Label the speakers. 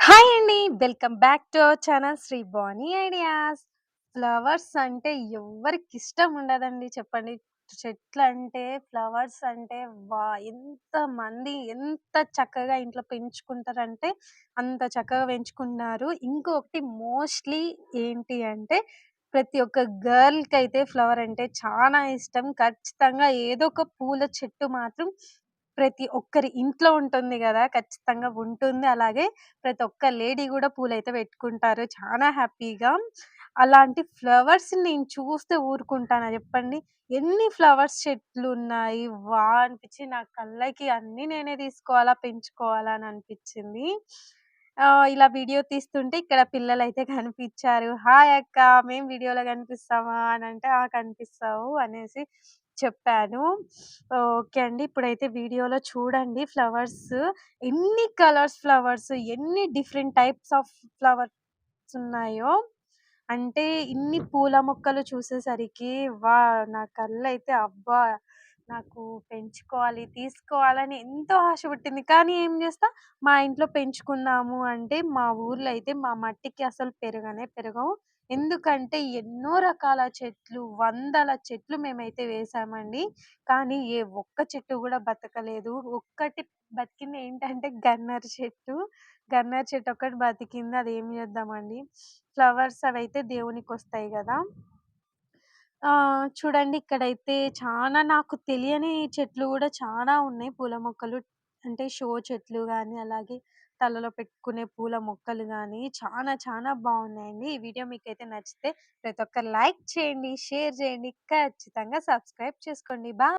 Speaker 1: Hi అండి. Welcome back to our channel Sri Bani ideas. Flowers అంటే ఎవరికి ఇష్టం ఉండదండి చెప్పండి. చెట్లంటే, ఫ్లవర్స్ అంటే వా ఎంత మంది ఎంత చక్కగా ఇంట్లో పెంచుకుంటారంటే, అంత చక్కగా పెంచుకున్నారు. ఇంకొకటి మోస్ట్‌లీ ఏంటి అంటే, ప్రతి ఒక్క గర్ల్‌కైతే ఫ్లవర్ అంటే చాలా ఇష్టం. ఖచ్చితంగా ఏదో ఒక పూల చెట్టు మాత్రం ప్రతి ఒక్కరి ఇంట్లో ఉంటుంది కదా! ఖచ్చితంగా ఉంటుంది. అలాగే ప్రతి ఒక్క లేడీ కూడా పూలైతే పెట్టుకుంటారు. చాలా హ్యాపీగా. అలాంటి ఫ్లవర్స్‌ని నేను చూస్తే ఊరుకుంటానా. చెప్పండి? ఎన్ని ఫ్లవర్స్ చెట్లు ఉన్నాయి? వా అనిపించి నా కళ్ళకి అన్నీ నేనే తీసుకోవాలా, పెంచుకోవాలా అని అనిపించింది. ఇలా వీడియో తీస్తుంటే ఇక్కడ పిల్లలైతే కనిపించారు. హాయ్ అక్క మేము వీడియోలో కనిపిస్తామా? అంటే ఆ! కనిపిస్తావు అనేసి చెప్పాను. ఓకే అండి. ఇప్పుడైతే వీడియోలో చూడండి ఫ్లవర్స్ ఎన్ని కలర్స్ ఫ్లవర్స్, ఎన్ని డిఫరెంట్ టైప్స్ ఆఫ్ ఫ్లవర్స్ ఉన్నాయో. అంటే ఇన్ని పూల మొక్కలు చూసేసరికి వావ్! నా కళ్ళైతే అబ్బా! నాకు పెంచుకోవాలి, తీసుకోవాలని ఎంతో ఆశ పుట్టింది. కానీ ఏం చేస్తా, మా ఇంట్లో పెంచుకుందాము అంటే, మా ఊర్లో అయితే మా మట్టికి అసలు పెరగనే పెరగవు. ఎందుకంటే ఎన్నో రకాల చెట్లు, వందల చెట్లు మేమైతే వేసామండి. కానీ ఏ ఒక్క చెట్టు కూడా బతకలేదు. ఒక్కటి బతికింది ఏంటంటే గన్నేరు చెట్టు. గన్నేరు చెట్టు ఒక్కటి బతికింది. అది ఏం చేద్దామండి. ఫ్లవర్స్ అవి అయితే దేవునికి వస్తాయి కదా చూడండి ఇక్కడైతే చాలా నాకు తెలియని చెట్లు కూడా చాలా ఉన్నాయి. పూల మొక్కలు అంటే షో చెట్లు కానీ అలాగే తలలో పెట్టుకునే పూల మొక్కలు గాని చానా చానా బాగున్నాయండి ఈ వీడియో మీకైతే నచ్చితే ప్రతి ఒక్కరు లైక్ చేయండి, షేర్ చేయండి, ఖచ్చితంగా సబ్స్క్రైబ్ చేసుకోండి. బా